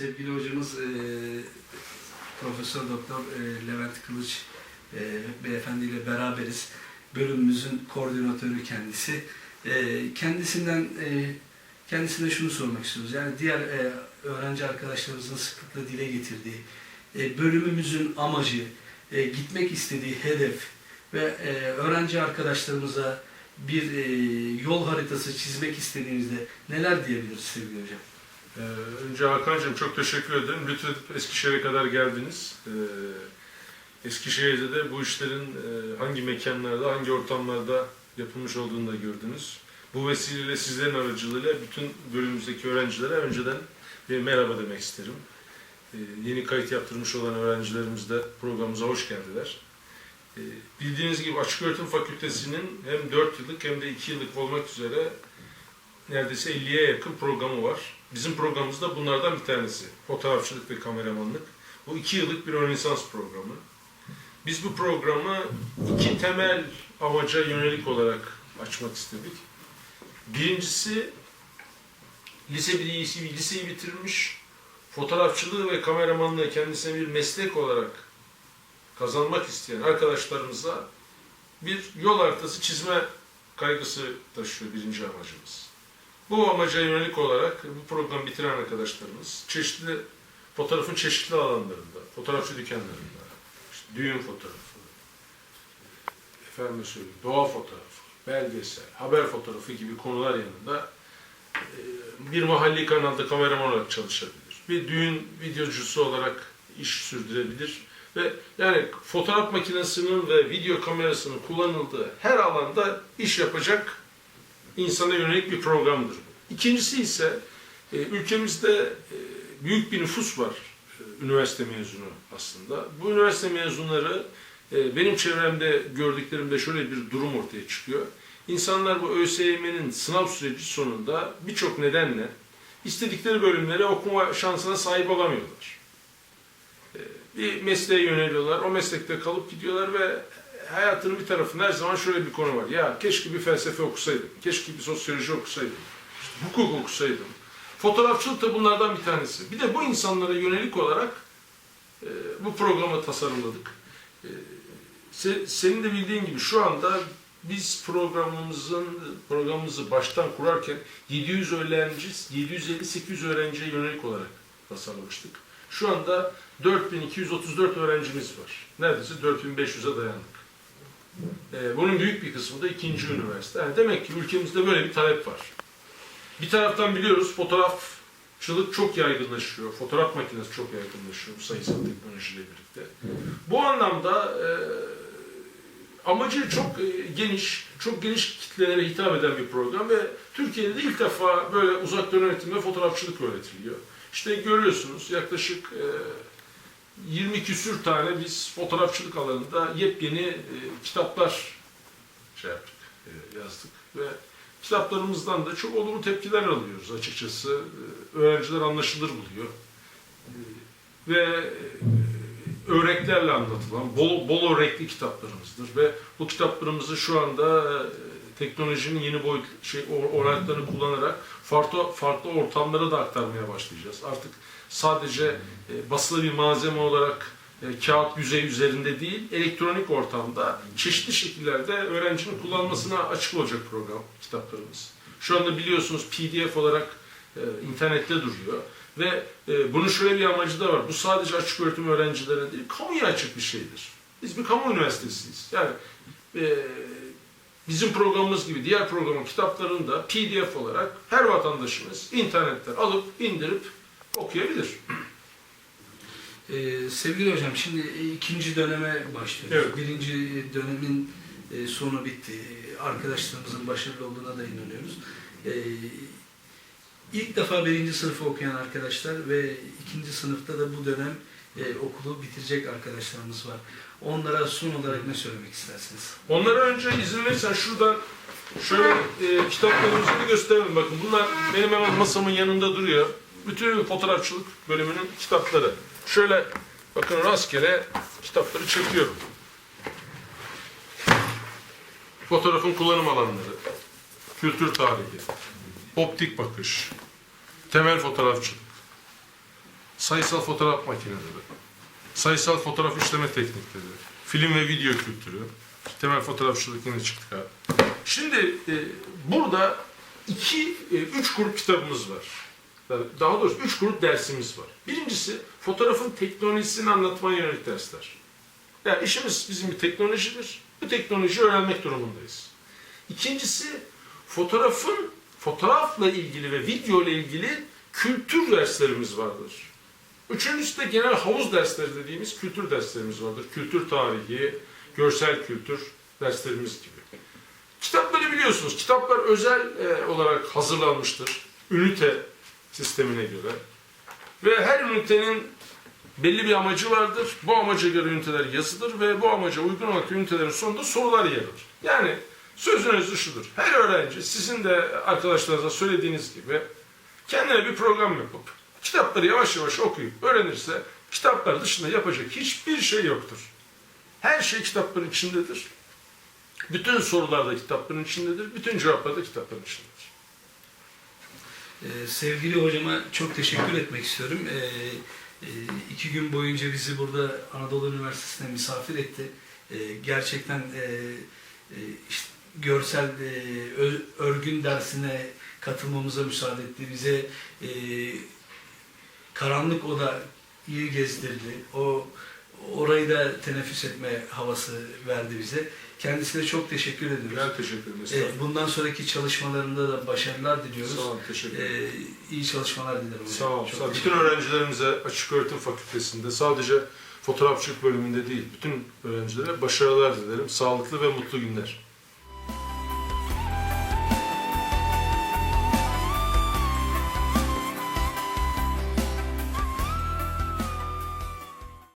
Sevgili hocamız e, Profesör Doktor e, Levent Kılıç e, beyefendiyle beraberiz. Bölümümüzün koordinatörü kendisi. E, kendisinden e, kendisine şunu sormak istiyoruz. Yani diğer e, öğrenci arkadaşlarımızın sıklıkla dile getirdiği e, bölümümüzün amacı, e, gitmek istediği hedef ve e, öğrenci arkadaşlarımıza bir e, yol haritası çizmek istediğinizde neler diyebiliriz sevgili hocam? Ee, önce Hakan'cığım çok teşekkür ederim. Lütfedip Eskişehir'e kadar geldiniz. Ee, Eskişehir'de de bu işlerin e, hangi mekanlarda, hangi ortamlarda yapılmış olduğunu da gördünüz. Bu vesileyle sizlerin aracılığıyla bütün bölümümüzdeki öğrencilere önceden bir merhaba demek isterim. Ee, yeni kayıt yaptırmış olan öğrencilerimiz de programımıza hoş geldiler. Bildiğiniz gibi Açık Öğretim Fakültesi'nin hem 4 yıllık hem de 2 yıllık olmak üzere neredeyse 50'ye yakın programı var. Bizim programımız da bunlardan bir tanesi. Fotoğrafçılık ve kameramanlık. Bu iki yıllık bir ön lisans programı. Biz bu programı iki temel amaca yönelik olarak açmak istedik. Birincisi lise birisi liseyi bitirmiş, fotoğrafçılığı ve kameramanlığı kendisine bir meslek olarak kazanmak isteyen arkadaşlarımıza bir yol haritası çizme kaygısı taşıyor birinci amacımız. Bu amaca yönelik olarak bu programı bitiren arkadaşlarımız çeşitli fotoğrafın çeşitli alanlarında, fotoğrafçı dükkanlarında, işte düğün fotoğrafı, efendim söyleyeyim, doğa fotoğrafı, belgesel, haber fotoğrafı gibi konular yanında e, bir mahalli kanalda kameraman olarak çalışabilir. Bir düğün videocusu olarak iş sürdürebilir ve yani fotoğraf makinesinin ve video kamerasının kullanıldığı her alanda iş yapacak insana yönelik bir programdır. İkincisi ise e, ülkemizde e, büyük bir nüfus var e, üniversite mezunu aslında. Bu üniversite mezunları benim çevremde gördüklerimde şöyle bir durum ortaya çıkıyor. İnsanlar bu ÖSYM'nin sınav süreci sonunda birçok nedenle istedikleri bölümlere okuma şansına sahip olamıyorlar. Bir mesleğe yöneliyorlar, o meslekte kalıp gidiyorlar ve hayatının bir tarafında her zaman şöyle bir konu var. Ya keşke bir felsefe okusaydım, keşke bir sosyoloji okusaydım, işte hukuk okusaydım. Fotoğrafçılık da bunlardan bir tanesi. Bir de bu insanlara yönelik olarak e, bu programı tasarımladık. E, se, senin de bildiğin gibi şu anda biz programımızın programımızı baştan kurarken 700 öğrenci, 750-800 öğrenciye yönelik olarak tasarlamıştık. Şu anda 4234 öğrencimiz var. Neredeyse 4500'e dayandık. Ee, bunun büyük bir kısmı da ikinci üniversite. Yani demek ki ülkemizde böyle bir talep var. Bir taraftan biliyoruz fotoğrafçılık çok yaygınlaşıyor. Fotoğraf makinesi çok yaygınlaşıyor bu sayısal teknolojiyle birlikte. Bu anlamda e, amacı çok e, geniş, çok geniş kitlelere hitap eden bir program ve Türkiye'de de ilk defa böyle uzaktan öğretimde fotoğrafçılık öğretiliyor. İşte görüyorsunuz yaklaşık e, 20 küsür tane biz fotoğrafçılık alanında yepyeni e, kitaplar şey yaptık, e, yazdık ve kitaplarımızdan da çok olumlu tepkiler alıyoruz açıkçası. E, öğrenciler anlaşılır buluyor. E, ve e, öğreklerle anlatılan bol, bol öğrekli kitaplarımızdır ve bu kitaplarımızı şu anda e, teknolojinin yeni boyut şey oranaklarını kullanarak farklı farklı ortamlara da aktarmaya başlayacağız. Artık sadece e, basılı bir malzeme olarak e, kağıt yüzey üzerinde değil, elektronik ortamda çeşitli şekillerde öğrencinin kullanmasına açık olacak program kitaplarımız. Şu anda biliyorsunuz PDF olarak e, internette duruyor ve e, bunun şöyle bir amacı da var. Bu sadece açık öğretim öğrencilerine değil, kamuya açık bir şeydir. Biz bir kamu üniversitesiyiz. Yani e, bizim programımız gibi diğer programın kitaplarını da PDF olarak her vatandaşımız internetten alıp indirip okuyabilir. Ee, sevgili hocam şimdi ikinci döneme başlıyoruz. Evet. Birinci dönemin e, sonu bitti. E, Arkadaşlarımızın başarılı olduğuna da inanıyoruz. E, ilk defa birinci sınıfı okuyan arkadaşlar ve ikinci sınıfta da bu dönem e, okulu bitirecek arkadaşlarımız var. Onlara son olarak ne söylemek istersiniz? Onlara önce izin verirsen şuradan şöyle e, kitaplarımızı bir gösterelim. Bakın bunlar benim hemen masamın yanında duruyor. Bütün fotoğrafçılık bölümünün kitapları. Şöyle bakın rastgele kitapları çekiyorum. Fotoğrafın kullanım alanları, kültür tarihi, optik bakış, temel fotoğrafçılık, sayısal fotoğraf makineleri, sayısal fotoğraf işleme teknikleri, film ve video kültürü, temel fotoğrafçılık yine çıktık abi. Şimdi e, burada iki, e, üç grup kitabımız var. Daha doğrusu üç grup dersimiz var. Birincisi fotoğrafın teknolojisini anlatmaya yönelik dersler. Yani işimiz bizim bir teknolojidir. Bu teknolojiyi öğrenmek durumundayız. İkincisi fotoğrafın fotoğrafla ilgili ve video ile ilgili kültür derslerimiz vardır. Üçüncüsü de genel havuz dersleri dediğimiz kültür derslerimiz vardır. Kültür tarihi, görsel kültür derslerimiz gibi. Kitapları biliyorsunuz. Kitaplar özel e, olarak hazırlanmıştır. Ünite sistemine göre. Ve her ünitenin belli bir amacı vardır. Bu amaca göre üniteler yazılır ve bu amaca uygun olarak ünitelerin sonunda sorular yer alır. Yani sözün özü şudur. Her öğrenci sizin de arkadaşlarınıza söylediğiniz gibi kendine bir program yapıp kitapları yavaş yavaş okuyup öğrenirse kitaplar dışında yapacak hiçbir şey yoktur. Her şey kitapların içindedir. Bütün sorular da kitapların içindedir. Bütün cevaplar da kitapların içindedir. Ee, sevgili hocama çok teşekkür etmek istiyorum. Ee, e, gün boyunca bizi burada Anadolu Üniversitesi'ne misafir etti. Ee, gerçekten e, e, işte görsel e, örgün dersine katılmamıza müsaade etti. Bize e, karanlık odayı gezdirdi. O orayı da teneffüs etme havası verdi bize. Kendisine çok teşekkür ediyoruz. Ben teşekkür ederim. Ee, Estağfurullah. bundan sonraki çalışmalarında da başarılar diliyoruz. Sağ olun, teşekkür ederim. Ee, iyi çalışmalar dilerim. Sağ olun. Sağ olun. Bütün öğrencilerimize açık öğretim fakültesinde sadece fotoğrafçılık bölümünde değil, bütün öğrencilere başarılar dilerim. Sağlıklı ve mutlu günler.